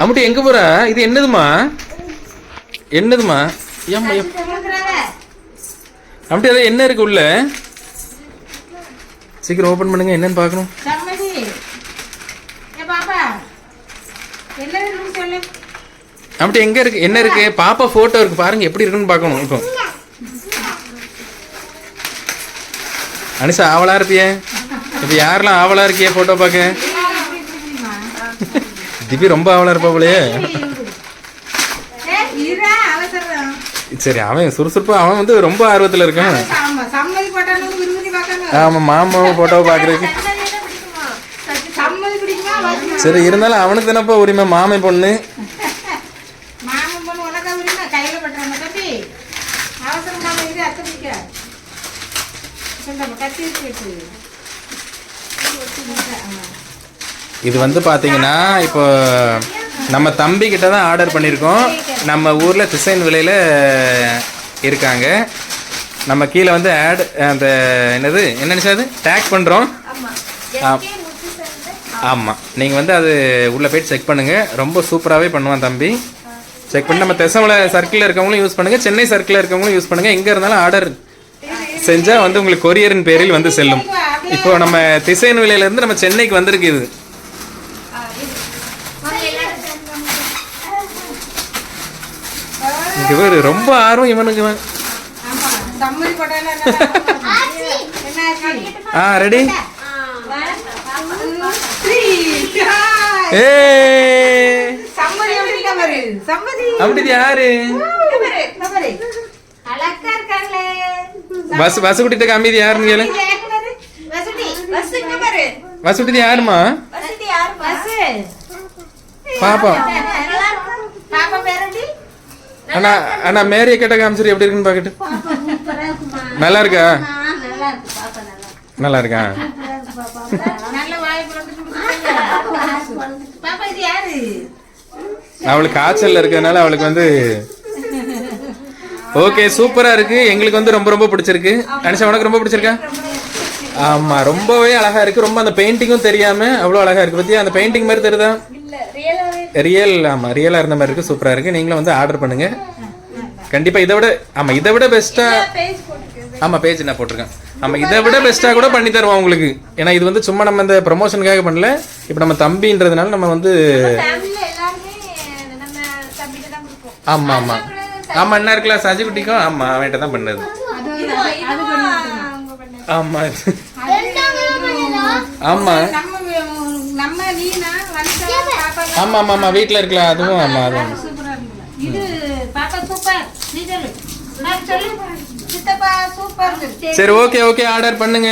அம்முட்டி எங்க போற? இது என்னதுமா என்னதுமா ஏம்மா ஏம். அம்முட்டி அது என்ன இருக்கு உள்ள? சீக்கிரம் ஓபன் பண்ணுங்க என்னன்னு பார்க்கணும். அம்முட்டி எங்க இருக்கு? என்ன இருக்கு? பாப்பா போட்டோ இருக்கு. பாருங்க எப்படி இருக்குன்னு பார்க்கணும். இப்போ. அனிஷா ஆவலா இருப்பியே? இப்போ யாரெல்லாம் ஆவலா இருக்கியே போட்டோ பார்க்க? திபி ரொம்ப ஆவலா இருப்பா போலயே. ஏ இரா அவசரம் சரி அவன் சுறுசுறுப்பா அவன் வந்து ரொம்ப ஆர்வத்துல இருக்கான். ஆமா சம்மதி போட்டாலும் விரும்பி பார்க்கணும் ஆமா மாமா போட்டோவை பாக்குறதுக்கு. சம்மதி பிடிக்குமா? வாசிமா சரி இருந்தாலும் அவனுக்கு தானப்பா உரிமை மாமன் பொண்ணு. கத்தி இது வந்து பாத்தீங்கன்னா இப்போ நம்ம தம்பி கிட்ட தான் ஆர்டர் பண்ணியிருக்கோம் நம்ம ஊர்ல திசைன் விலையில இருக்காங்க. நம்ம கீழே வந்து ஆட் அந்த என்னது என்ன நினைச்சாது டேக் பண்றோம். ஆ- ஆமா. நீங்க வந்து அது உள்ள போயிட்டு செக் பண்ணுங்க. ரொம்ப சூப்பராகவே பண்ணுவான் தம்பி. செக் பண்ணி நம்ம தெசமலை சர்க்கிளில் இருக்கவங்களும் யூஸ் பண்ணுங்க. சென்னை சர்க்கிளில் இருக்கவங்களும் யூஸ் பண்ணுங்க. எங்க இருந்தாலும் ஆர்டர் செஞ்சா வந்து உங்களுக்கு கொரியரின் பேரில் வந்து செல்லும். இப்போ நம்ம திசைன் விலையில இருந்து நம்ம சென்னைக்கு வந்திருக்கு இது. இங்க பேரு ரொம்ப ஆர்வம் இவனுக்கு இவன். ஆ ரெடி. ஏ அப்படி யாரு? பஸ் பஸ் குட்டிட்ட காமிது யாருன்னு கேளு. குட்டி யாருமா? பாப்பா. பாப்பா பேர் எப்படி? அண்ணா அண்ணா மேரிய கேட்ட காமிச்சிரு எப்படி இருக்குன்னு பாக்கட்டு. நல்லா இருக்கா? நல்லா இருக்கா நல்ல வாயை பிளந்துட்டு கொடுத்துருக்காங்க. பாப்பா இது யாரு? அவளுக்கு காய்ச்சல்ல இருக்கிறதுனால அவளுக்கு வந்து ஓகே சூப்பரா இருக்கு. எங்களுக்கு வந்து ரொம்ப ரொம்ப பிடிச்சிருக்கு. அனிஷா உனக்கு ரொம்ப பிடிச்சிருக்கா? ஆமா ரொம்பவே அழகா இருக்கு. ரொம்ப அந்த பெயிண்டிங்கும் தெரியாம அவ்வளவு அழகா இருக்கு. பத்தியா அந்த பெயிண்டிங் மாதிரி தெரியுதா? ரியல் ஆமா ரியலா இருந்த மாதிரி இருக்கு சூப்பரா இருக்கு. நீங்களும் வந்து ஆர்டர் பண்ணுங்க. கண்டிப்பா இதை விட ஆமா இதை விட பெஸ்டா ஆமா பேஜ் நான் போட்டிருக்கேன். ஆமா இதை விட பெஸ்டா கூட பண்ணி தருவோம் உங்களுக்கு. ஏன்னா இது வந்து சும்மா நம்ம இந்த ப்ரமோஷனுக்காக பண்ணல. இப்போ நம்ம தம்பின்றதுனால நம்ம வந்து ஆமா ஆமா. ஆமா என்ன இருக்கலாம் சஜி குட்டிக்கும். ஆமா அவன்கிட்ட தான் பண்ணது. ஆமா. ஆமா நம்ம நம்ம நீனா வனிதா பாப்பா ஆமா ஆமா ஆமா வீட்ல இருக்கலாம் அதுவும் ஆமா அதுவும் இது பாப்பா சூப்பர். நீ சொல்லு. நான் சொல்லு. சித்தப்பா சூப்பர். சரி ஓகே ஓகே ஆர்டர் பண்ணுங்க.